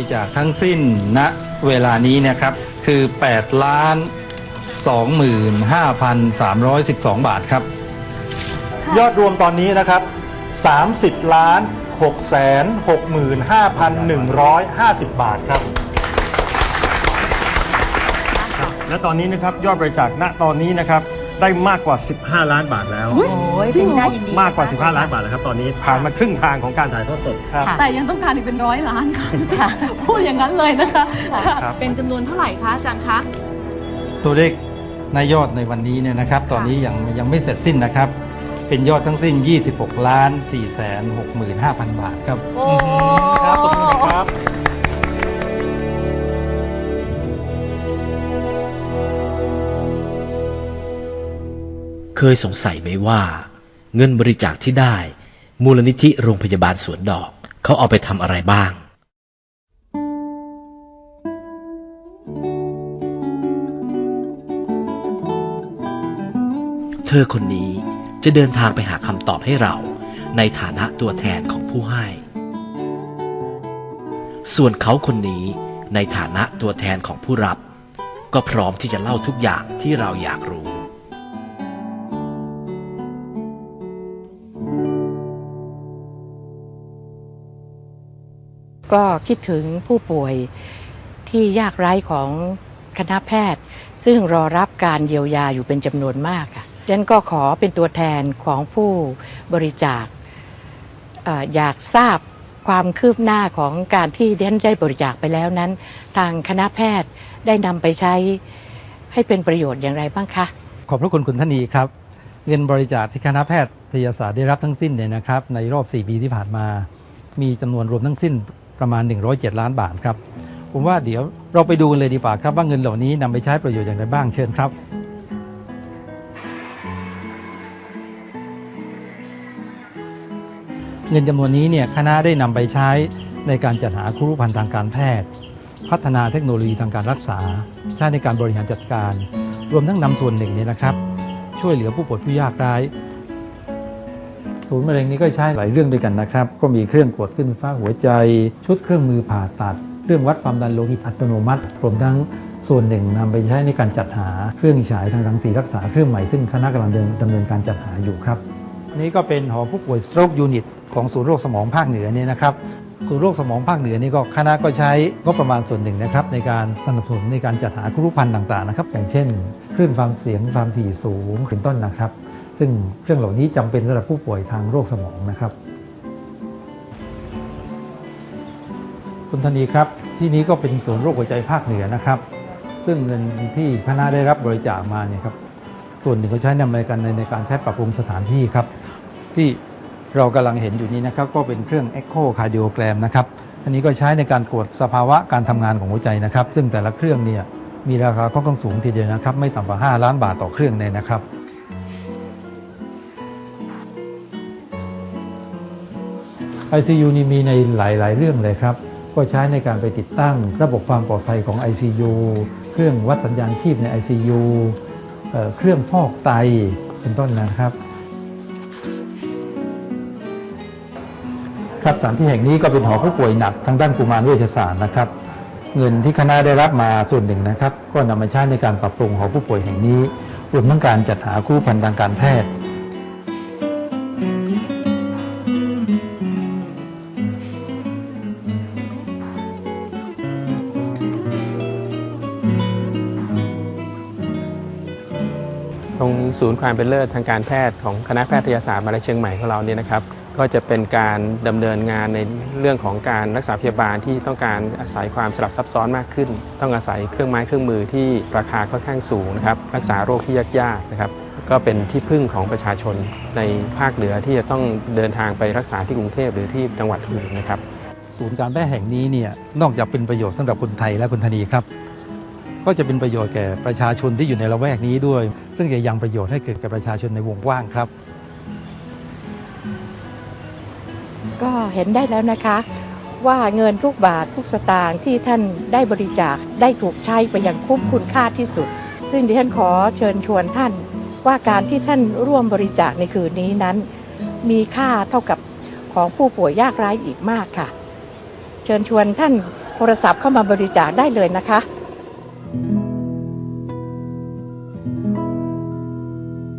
ริจาคทั้งสิ้นณเวลานี้นะครับ คือ 8 ล้าน 25,312 บาทครับ ยอดรวมตอนนี้นะครับ 30 ล้าน6แสน65,150 บาทครับ และตอนนี้นะครับยอดบริจาคณตอนนี้นะครับ ได้มากกว่า 15 ล้านบาทแล้วอุ๊ยโอ้ยจริงเหรอเป็นน่ายินดีมากกว่านะคะ15 ล้านบาทแล้วครับตอนนี้ผ่านมาครึ่งทางของการถ่ายทอดสด ครับค่ะแต่ยังต้องการอีกเป็นร้อยล้านค่ะค่ะ พูดอย่างนั้นเลยนะคะค่ะครับ เป็นจำนวนเท่าไหร่คะอาจารย์คะ ตัวเลขนายยอดในวันนี้เนี่ยนะครับ ตอนนี้ยังยังไม่เสร็จสิ้นนะครับ เป็นยอดทั้งสิ้น 26ล้าน4แสน65,000 บาทครับ โอ้ ครับตบมือหน่อยครับ เคยสงสัยไหมว่า เงินบริจาคที่ได้ มูลนิธิโรงพยาบาลสวนดอก เขาเอาไปทำอะไรบ้าง เธอคนนี้จะเดินทางไปหาคำตอบให้เรา ในฐานะตัวแทนของผู้ให้ ส่วนเขาคนนี้ในฐานะตัวแทนของผู้รับ ก็พร้อมที่จะเล่าทุกอย่างที่เราอยากรู้ ก็คิดถึงผู้ป่วยที่ยากไร้ของคณะแพทย์ ซึ่งรอรับการเยียวยาอยู่เป็นจำนวนมากค่ะดังนั้นก็ขอเป็นตัวแทนของผู้บริจาคอออยากทราบความคืบหน้าของการที่เดนได้บริจาคไปแล้วนั้น ทางคณะแพทย์ได้นำไปใช้ให้เป็นประโยชน์อย่างไรบ้างคะ ขอบพระคุณคุณท่านีครับ เงินบริจาคที่คณะแพทยศาสตร์ได้รับทั้งสิ้นเนี่ยนะครับ ในรอบ 4 ปีที่ผ่านมา มีจำนวนรวมทั้งสิ้น ประมาณ 107 ล้านบาทครับ ผมว่าเดี๋ยวเราไปดูกันเลยดีกว่าครับ ว่าเงินเหล่านี้นำไปใช้ประโยชน์อย่างไรบ้างเชิญครับเงินจำนวนนี้เนี่ยคณะได้นำไปใช้ในการจัดหาครูรุพันธ์ทางการแพทย์ พัฒนาเทคโนโลยีทางการรักษา ใช้ในการบริหารจัดการ รวมทั้งนำส่วนหนึ่งเนี่ยนะครับ ช่วยเหลือผู้ป่วยผู้ยากไร้ ศูนย์มะเร็งนี้ก็ใช้หลายเรื่องด้วยกันนะครับ ก็มีเครื่องกดขึ้นไฟฟ้าหัวใจ ชุดเครื่องมือผ่าตัด เครื่องวัดความดันโลหิตอัตโนมัติรวมทั้งส่วนหนึ่งนำไปใช้ในการจัดหาเครื่องฉายทางรังสีรักษาเครื่องใหม่ซึ่งคณะกำลังเดินดำเนินการจัดหาอยู่ครับนี่ก็เป็นหอผู้ป่วย stroke unit ของศูนย์โรคสมองภาคเหนือเนี่ยนะครับศูนย์โรคสมองภาคเหนือนี่ก็คณะก็ใช้งบประมาณส่วนหนึ่งนะครับในการสนับสนุนในการจัดหาครุภัณฑ์ต่างๆนะครับ อย่างเช่นคลื่นความเสียงความถี่สูงเป็นต้นนะครับ ซึ่งเครื่องเหล่านี้จำเป็นสำหรับผู้ป่วยทางโรคสมองนะครับ คุณธนีครับที่นี้ก็เป็นศูนย์โรคหัวใจภาคเหนือนะครับ ซึ่งเงินที่คณะได้รับบริจาคมาเนี่ยครับส่วนหนึ่งก็ใช้นำไปกันในในการใช้ปรับปรุงสถานที่ครับ ที่เรากำลังเห็นอยู่นี้นะครับก็เป็นเครื่อง Echo Cardiogram นะครับอันนี้ก็ใช้ในการตรวจสภาวะการทำงานของหัวใจนะครับ ซึ่งแต่ละเครื่องเนี่ยมีราคาค่อนข้างสูงทีเดียวนะครับ ไม่ต่ำกว่า 5 ล้านบาทต่อเครื่องเลยนะครับ ICU นี่มีในหลาย ๆ เรื่องเลยครับ ก็ใช้ในการไปติดตั้ง ระบบความปลอดภัยของ ICU เครื่องวัดสัญญาณชีพใน ICU เเครื่องฟอกไตเป็นต้นนะครับ ครับสถานที่แห่งนี้ก็เป็นหอผู้ป่วยหนักทางด้านกุมารเวชศาสตร์นะครับ เงินที่คณะได้รับมาส่วนหนึ่งนะครับ ก็นำมาใช้ในการปรับปรุงหอผู้ป่วยแห่งนี้รวมทั้งการจัดหาคู่พันธ์ทางการแพทย์ ตรงศูนย์ความเป็นเลิศทางการแพทย์ของคณะแพทยศาสตร์มหาวิทยาลัยเชียงใหม่ของเราเนี่ยนะครับ ก็จะเป็นการดำเนินงานในเรื่องของการรักษาพยาบาลที่ต้องการอาศัยความสลับซับซ้อนมากขึ้น ต้องอาศัยเครื่องไม้เครื่องมือที่ราคาค่อนข้างสูงนะครับ รักษาโรคที่ยากๆนะครับ ก็เป็นที่พึ่งของประชาชนในภาคเหนือที่จะต้องเดินทางไปรักษาที่กรุงเทพหรือที่จังหวัดอื่นนะครับ ศูนย์การแพทย์แห่งนี้เนี่ยนอกจากเป็นประโยชน์สำหรับคนไทยและคนธนีครับ ก็จะเป็นประโยชน์แก่ประชาชนที่อยู่ในละแวกนี้ด้วย ซึ่งจะยังประโยชน์ให้เกิดแก่ประชาชนในวงกว้างครับ ก็เห็นได้แล้วนะคะ ว่าเงินทุกบาททุกสตางค์ที่ท่านได้บริจาคได้ถูกใช้ไปอย่างคุ้มคุณค่าที่สุด ซึ่งดิฉันขอเชิญชวนท่าน ว่าการที่ท่านร่วมบริจาคในคืนนี้นั้น มีค่าเท่ากับของผู้ป่วยยากไร้อีกมากค่ะ เชิญชวนท่านโทรศัพท์เข้ามาบริจาคได้เลยนะคะ